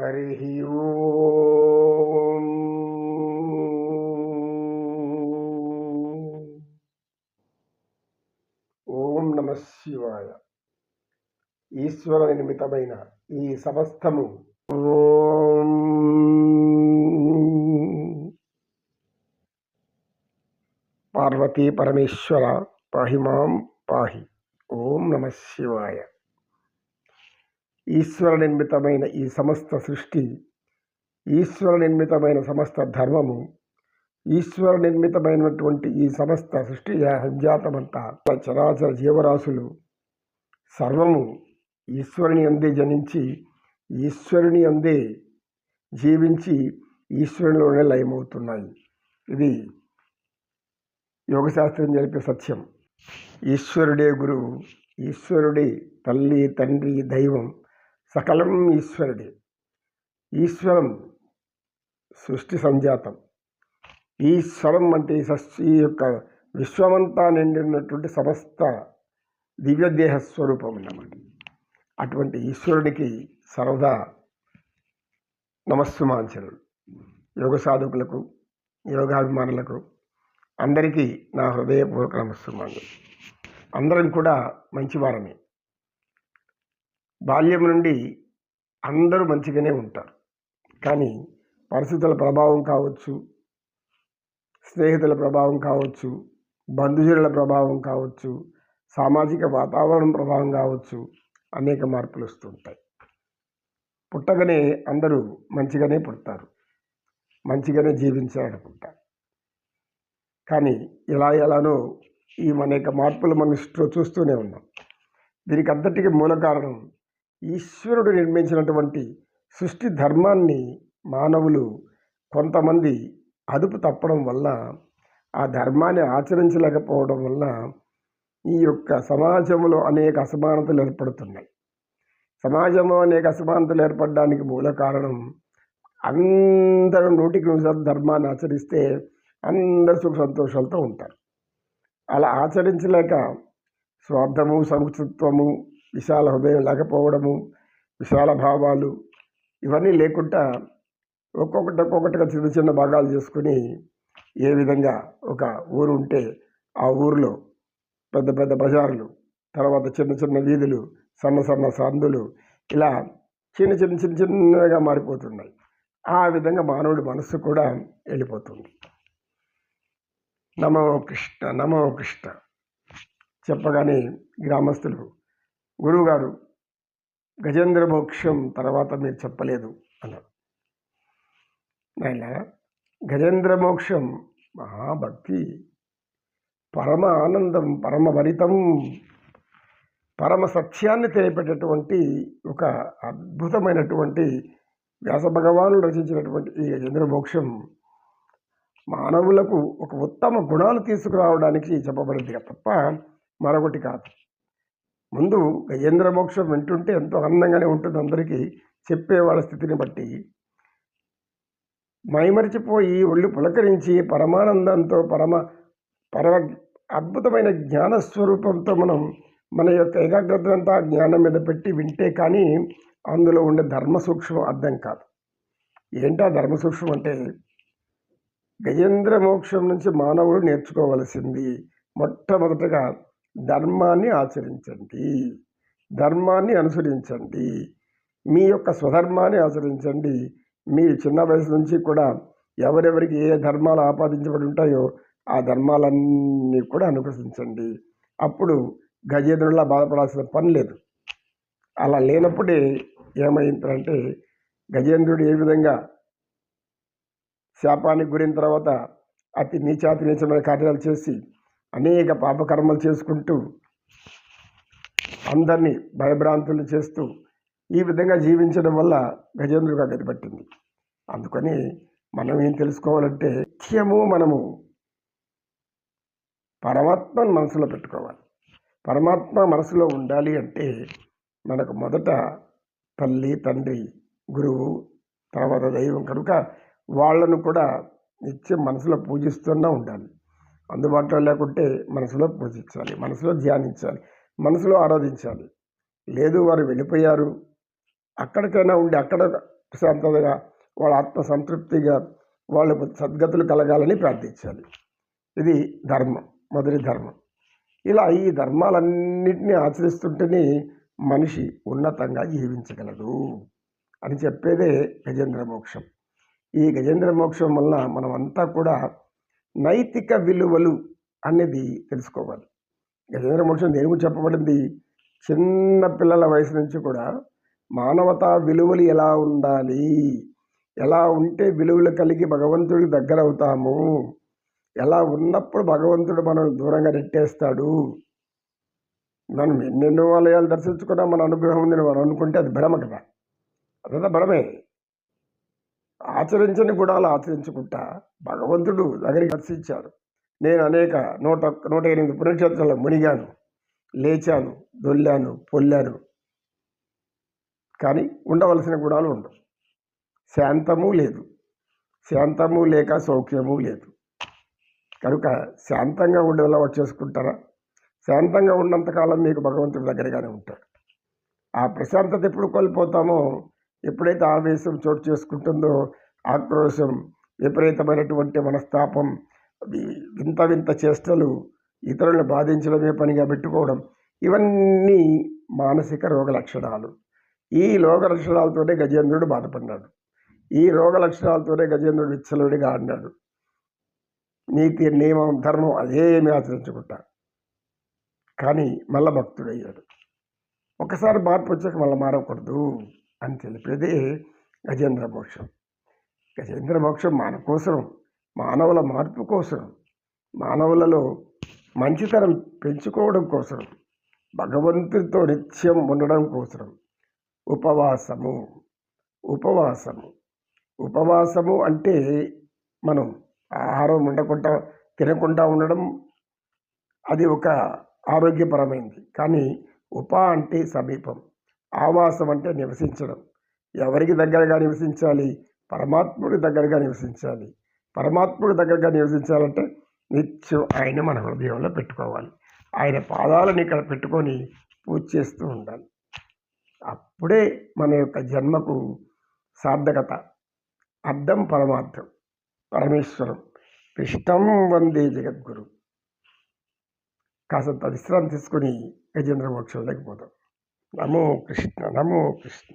హరి ఓం ఓం నమ శివాయ ఈశ్వర నిర్మితమైన ఈ సమస్తము ఓం। పార్వతీ పరమేశ్వర పాహి మాం పాహి. ఓం నమ శివాయ. ఈశ్వర నిర్మితమైన ఈ సమస్త సృష్టి ఈశ్వర నిర్మితమైన సమస్త ధర్మము ఈశ్వర నిర్మితమైనటువంటి ఈ సమస్త సృష్టి సంజాతమంతా చరాచర జీవరాశులు సర్వము ఈశ్వరుని అందే జనించి ఈశ్వరుని అందే జీవించి ఈశ్వరునిలోనే లయమవుతున్నాయి. ఇది యోగశాస్త్రం జరిపే సత్యం. ఈశ్వరుడే గురువు ఈశ్వరుడే తల్లి తండ్రి దైవం సకలం ఈశ్వరుడే. ఈశ్వరం సృష్టి సంజాతం. ఈశ్వరం అంటే ఈ యొక్క విశ్వమంతా నిండినటువంటి సమస్త దివ్యదేహ స్వరూపం అన్నమాట అటువంటి ఈశ్వరునికి సర్వదా నమస్సుమాంచనులు యోగ సాధకులకు యోగాభిమానులకు అందరికీ నా హృదయపూర్వక నమస్సుమాంజలు అందరం కూడా మంచివారమే. బాల్యం నుండి అందరూ మంచిగానే ఉంటారు. కానీ పరిస్థితుల ప్రభావం కావచ్చు స్నేహితుల ప్రభావం కావచ్చు బంధుజనుల ప్రభావం కావచ్చు సామాజిక వాతావరణం ప్రభావం కావచ్చు అనేక మార్పులు వస్తుంటాయి. పుట్టగానే అందరూ మంచిగానే పుడతారు. మంచిగానే జీవించాలనుకుంటారు కానీ ఎలా ఎలానో ఈ అనేక మార్పులు మనం చూస్తూనే ఉన్నాం. దీనికి అంతటికీ మూల కారణం ఈశ్వరుడు నిర్మించినటువంటి సృష్టి ధర్మాన్ని మానవులు కొంతమంది అదుపు తప్పడం వల్ల ఆ ధర్మాన్ని ఆచరించలేకపోవడం వల్ల ఈ యొక్క సమాజంలో అనేక అసమానతలు ఏర్పడుతున్నాయి. సమాజంలో అనేక అసమానతలు ఏర్పడడానికి మూల కారణం అందరూ నూటికి నూరు ధర్మాన్ని ఆచరిస్తే అందరు సుఖ సంతోషాలతో ఉంటారు. అలా ఆచరించలేక స్వార్థము సంస్కృత్వము విశాల హృదయం లేకపోవడము విశాల భావాలు ఇవన్నీ లేకుండా ఒక్కొక్కటి ఒక్కొక్కటిగా చిన్న చిన్న భాగాలు చేసుకుని ఏ విధంగా ఒక ఊరు ఉంటే ఆ ఊరిలో పెద్ద పెద్ద బజార్లు తర్వాత చిన్న చిన్న వీధులు సన్న సన్న సందులు ఇలా చిన్న చిన్న చిన్న చిన్నగా మారిపోతున్నాయి. ఆ విధంగా మానవుడి మనస్సు కూడా వెళ్ళిపోతుంది. నమో కృష్ణ నమో కృష్ణ. చెప్పగానే గ్రామస్తులు గురువుగారు గజేంద్ర మోక్షం తర్వాత మీరు చెప్పలేదు అన్నారు. ఆయన గజేంద్ర మోక్షం మహాభక్తి పరమ ఆనందం పరమ భరితం పరమ సత్యాన్ని తెలియపెట్టేటువంటి ఒక అద్భుతమైనటువంటి వ్యాస భగవానుడు రచించినటువంటి ఈ గజేంద్ర మోక్షం మానవులకు ఒక ఉత్తమ గుణాలు తీసుకురావడానికి చెప్పబడింది తప్ప మరొకటి కాదు. ముందు గజేంద్ర మోక్షం వింటుంటే ఎంతో ఆనందంగానే ఉంటుంది అందరికీ చెప్పేవాళ్ళ స్థితిని బట్టి. మైమరిచిపోయి ఒళ్ళు పులకరించి పరమానందంతో పరమ పరమ అద్భుతమైన జ్ఞాన స్వరూపంతో మనం మన యొక్క ఏకాగ్రత అంతా జ్ఞానం మీద పెట్టి వింటే కానీ అందులో ఉండే ధర్మ సూక్ష్మం అర్థం కాదు. ఏంటా ధర్మ సూక్ష్మం అంటే? గజేంద్ర మోక్షం నుంచి మానవుడు నేర్చుకోవలసింది మొట్టమొదటగా ధర్మాన్ని ఆచరించండి. ధర్మాన్ని అనుసరించండి. మీ యొక్క స్వధర్మాన్ని ఆచరించండి. మీరు చిన్న వయసు నుంచి కూడా ఎవరెవరికి ఏ ధర్మాలు ఆపాదించబడి ఉంటాయో ఆ ధర్మాలన్నీ కూడా అనుసరించండి అప్పుడు గజేంద్రులా బాధపడాల్సిన పని లేదు. అలా లేనప్పుడే ఏమైందంటే గజేంద్రుడు ఏ విధంగా శాపానికి గురైన తర్వాత అతి నీచాతి నీచమైన కార్యాలు చేసి అనేక పాపకర్మలు చేసుకుంటూ అందరినీ భయభ్రాంతులు చేస్తూ ఈ విధంగా జీవించడం వల్ల గజేంద్రుడిగా గతిపట్టింది అందుకని మనం ఏం తెలుసుకోవాలంటే నిత్యము మనము పరమాత్మను మనసులో పెట్టుకోవాలి. పరమాత్మ మనసులో ఉండాలి అంటే మనకు మొదట తల్లి తండ్రి గురువు తర్వాత దైవం కనుక వాళ్ళను కూడా నిత్యం మనసులో పూజిస్తూనే ఉండాలి. అందుబాటులో లేకుంటే మనసులో పూజించాలి మనసులో ధ్యానించాలి మనసులో ఆరాధించాలి. లేదు వారు వెళ్ళిపోయారు అక్కడికైనా ఉండి అక్కడ ప్రశాంతతగా వాళ్ళ ఆత్మ సంతృప్తిగా వాళ్ళకు సద్గతులు కలగాలని ప్రార్థించాలి. ఇది ధర్మం మొదటి ధర్మం. ఇలా ఈ ధర్మాలన్నింటినీ ఆచరిస్తుంటేనే మనిషి ఉన్నతంగా జీవించగలడు అని చెప్పేదే గజేంద్ర మోక్షం. ఈ గజేంద్ర మోక్షం వల్ల మనమంతా కూడా నైతిక విలువలు అనేది తెలుసుకోవాలి. గజేంద్ర మోక్షం దేని గురించి చెప్పబడింది? చిన్న పిల్లల వయసు నుంచి కూడా మానవతా విలువలు ఎలా ఉండాలి? ఎలా ఉంటే విలువలు కలిగి భగవంతుడికి దగ్గర అవుతాము? ఎలా ఉన్నప్పుడు భగవంతుడు మనల్ని దూరంగా నెట్టేస్తాడు? మనం ఎన్నెన్నో ఆలయాలు దర్శించుకున్నా మన అనుగ్రహం ఉందని మనం అనుకుంటే అది భ్రమ కదా. అదంతా భ్రమే. ఆచరించని గుణాలు ఆచరించుకుంటా. భగవంతుడు దగ్గరికి దర్శించాడు. నేను అనేక నూట నూట ఎనిమిది పుణ్యక్షేత్రాల్లో మునిగాను లేచాను దొల్లాను పొల్లాను. కానీ ఉండవలసిన గుణాలు ఉండవు. శాంతము లేదు. శాంతము లేక సౌఖ్యము లేదు. కనుక శాంతంగా ఉండేలా వచ్చేసుకుంటారా? శాంతంగా ఉన్నంతకాలం మీకు భగవంతుడి దగ్గరగానే ఉంటాడు. ఆ ప్రశాంతత ఎప్పుడు కోల్పోతామో ఎప్పుడైతే ఆవేశం చోటు చేసుకుంటుందో ఆక్రోశం విపరీతమైనటువంటి మనస్తాపం వింత వింత చేష్టలు ఇతరులను బాధించడమే పనిగా పెట్టుకోవడం ఇవన్నీ మానసిక రోగ లక్షణాలు. ఈ రోగ లక్షణాలతోనే గజేంద్రుడు బాధపడ్డాడు. ఈ రోగ లక్షణాలతోనే గజేంద్రుడు విచ్చలుడిగా ఆడినాడు నీతి నియమం ధర్మం అదేమీ ఆచరించుకుంటా కానీ మళ్ళా భక్తుడయ్యాడు. ఒకసారి మార్పు వచ్చాక మళ్ళీ మారకూడదు. అని తెలిపేది గజేంద్ర మోక్షం. గజేంద్ర మోక్షం మన కోసం మానవుల మార్పు కోసం మానవులలో మంచితనం పెంచుకోవడం కోసం భగవంతుడితో నిత్యం ఉండడం కోసం ఉపవాసము ఉపవాసము. ఉపవాసము అంటే మనం ఆహారం ఉండకుండా తినకుండా ఉండడం అది ఒక ఆరోగ్యపరమైంది. కానీ ఉప అంటే సమీపం. ఆవాసం అంటే నివసించడం. ఎవరికి దగ్గరగా నివసించాలి? పరమాత్ముడి దగ్గరగా నివసించాలి. పరమాత్ముడి దగ్గరగా నివసించాలంటే నిత్యం ఆయన మన హృదయంలో పెట్టుకోవాలి. ఆయన పాదాలను ఇక్కడ పెట్టుకొని పూజ చేస్తూ ఉండాలి. అప్పుడే మన యొక్క జన్మకు సార్థకత అర్థం పరమార్థం పరమేశ్వరం. పిష్టం వందే జగద్గురు. కాసంత విశ్రాంతి తీసుకొని గజేంద్ర మోక్షంలోకి పోతాం నమో కృష్ణ నమో కృష్ణ